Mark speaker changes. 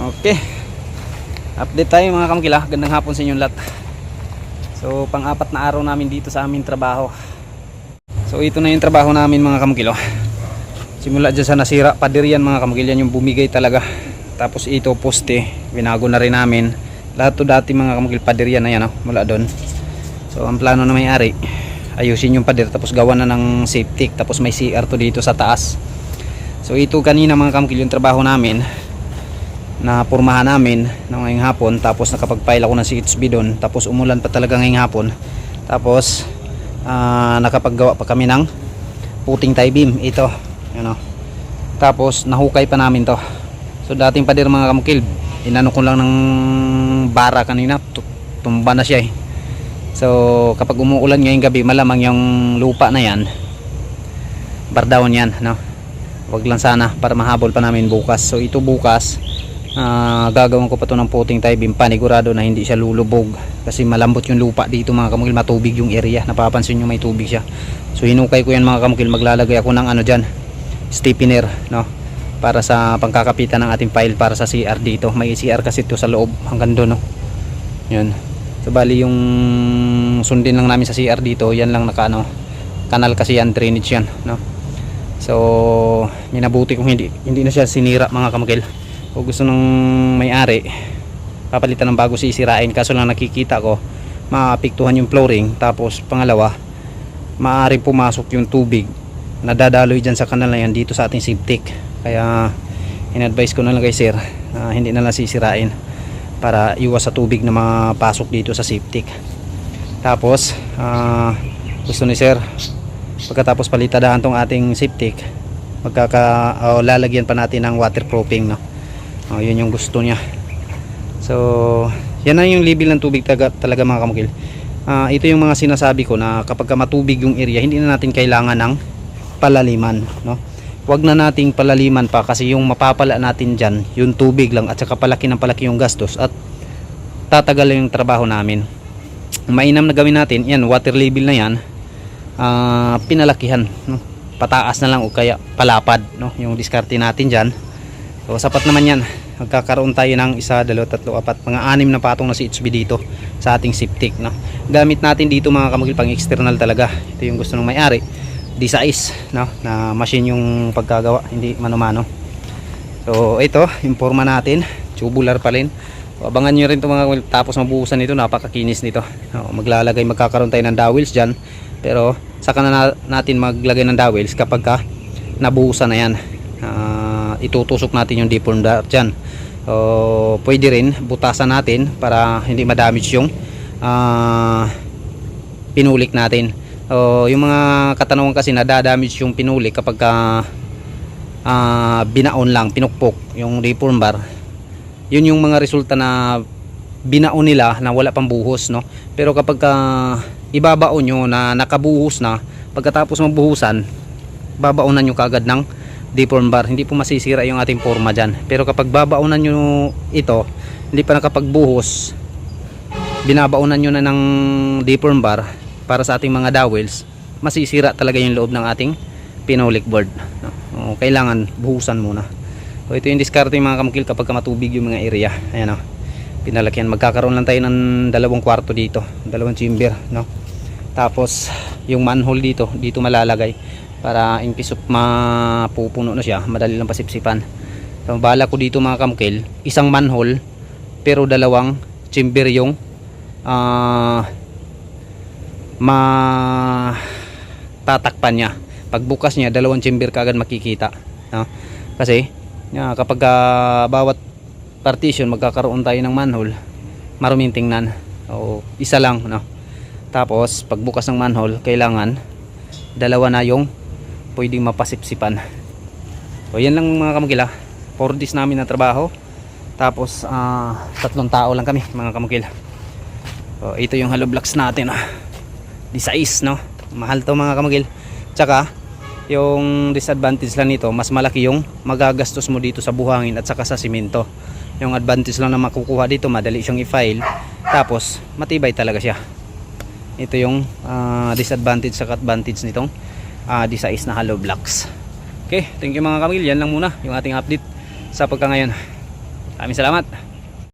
Speaker 1: Okay. Update tayo mga kamkila. Gandang hapon sa inyong lahat. So, pang-apat na araw namin dito sa aming trabaho. So, ito na yung trabaho namin mga kamkilo. Simula dyan sa nasira, pader yan mga kamkil. Yan yung bumigay talaga. Tapos ito, poste. Binago na rin namin. Lahat to dati mga kamkil, pader yan na yan. Oh, mula doon. So, ang plano na may-ari, ayusin yung pader. Tapos gawa na ng safety. Tapos may CR to dito sa taas. So, ito kanina mga kamkil yung trabaho namin na pormahan namin ng ngayong hapon. Tapos nakapag-file ako ng CHB doon. Tapos umulan pa talaga ngayong hapon. Tapos ah, nakapaggawa pa kami ng puting tie beam. Ito you know. tapos nahukay pa namin to. So dating pader mga kamukil inano ko lang ng bara kanina. Tu- tumba na siya eh. So kapag umuulan ngayong gabi malamang yung lupa na yan bardawan yan no? Wag lang sana para mahabol pa namin bukas. So ito bukas Ah, gagawin ko pa to ng puting beam panigurado na hindi siya lulubog. Kasi malambot yung lupa dito mga kamukil matubig yung area. Napapansin nyo may tubig siya. So hinukay ko yan mga kamukil maglalagay ako ng ano dyan stiffener no? Para sa pangkakapitan ng ating file para sa CR dito. May CR kasi to sa loob hanggang doon no? Yun. So bali yung sundin lang namin sa CR dito yan lang naka ano kanal kasi yan drainage yan no? So minabuti kung hindi hindi na siya sinira mga kamukil o gusto ng may-ari papalitan ng bago sisirain. Kaso lang nakikita ko maapektuhan yung flooring. Tapos pangalawa maaaring pumasok yung tubig na dadaloy dyan sa kanal na yan dito sa ating septic kaya in-advise ko na lang kay sir na hindi na lang sisirain para iwas sa tubig na mapasok dito sa septic tapos ah, gusto ni sir pagkatapos palitadahan tong ating septic magkaka o, lalagyan pa natin ng waterproofing no Oh, yun yung gusto niya. So, yan na yung level ng tubig talaga, talaga mga kamukil. Ah, ito yung mga sinasabi ko na kapag ka matubig yung area, hindi na natin kailangan ng palaliman, no? Huwag na nating palaliman pa kasi yung mapapala natin diyan, yung tubig lang at saka palaki ng palaki yung gastos at tatagal yung trabaho namin. Mainam na gawin natin, yan, water level na yan, ah, pinalakihan, no? Pataas na lang o kaya palapad, no? Yung diskarte natin diyan. So sapat naman yan. Magkakaroon tayo ng isa, dalawa, tatlo, apat, mga anim na patong na CHB dito sa ating septic. No? Gamit natin dito mga kamagil pang external talaga. Ito yung gusto ng may-ari. D-size no? na machine yung pagkagawa, hindi mano-mano. So ito, yung forma natin. Tubular pa rin. So, abangan nyo rin ito mga kamagil. Tapos mabuhusan nito, napakakinis nito. No? Maglalagay, magkakaroon tayo ng dowels dyan. Pero saka na natin maglagay ng dowels kapag ka nabuhusan na yan. Itutusok natin yung deform dart dyan. O pwede rin butasan natin para hindi ma-damage yung ah, pinulik natin. O yung mga katanungan kasi nadadamage yung pinulik kapag ka, ah, binaon lang pinukpok yung deform bar. Yun yung mga resulta na binaon nila na wala pang buhos no? Pero kapag ka ibabaon nyo na nakabuhos na pagkatapos mabuhusan babaonan nyo kagad ng deform bar hindi po masisira yung ating forma dyan. Pero kapag babaunan nyo ito hindi pa nakapagbuhos binabaonan nyo na ng deform bar para sa ating mga dowels masisira talaga yung loob ng ating pinolik board? O, kailangan buhusan muna. So ito yung diskarte mga kamukil kapag ka matubig yung mga area. Ayan o. Pinalakyan. Magkakaroon lang tayo ng dalawang kwarto dito. Dalawang chamber no? Tapos yung manhole dito dito malalagay para in case of mapupuno na siya madali lang pasipsipan. So bala ko dito mga kamukil isang manhole pero dalawang chamber yung ah ma tatakpan niya pagbukas niya dalawang chamber kagad makikita no? kasi yeah, kapag ah, bawat partition magkakaroon tayo ng manhole maruming tingnan. So isa lang no? Tapos pagbukas ng manhole kailangan dalawa na yung pwedeng mapasipsipan. So yan lang mga kamagila. 4 days namin na trabaho. Tapos ah, tatlong tao lang kami mga kamagila. So ito yung hollow blocks natin ah. size no? Mahal to mga kamagil. Tsaka yung disadvantage lang nito mas malaki yung magagastos mo dito sa buhangin at saka sa simento. Yung advantage lang na makukuha dito madali siyang i-file. Tapos matibay talaga siya. Ito yung ah, disadvantage sa advantage nitong uh, di size na hollow blocks. Okay thank you mga kamil yan lang muna yung ating update sa pagka ngayon. Maraming salamat.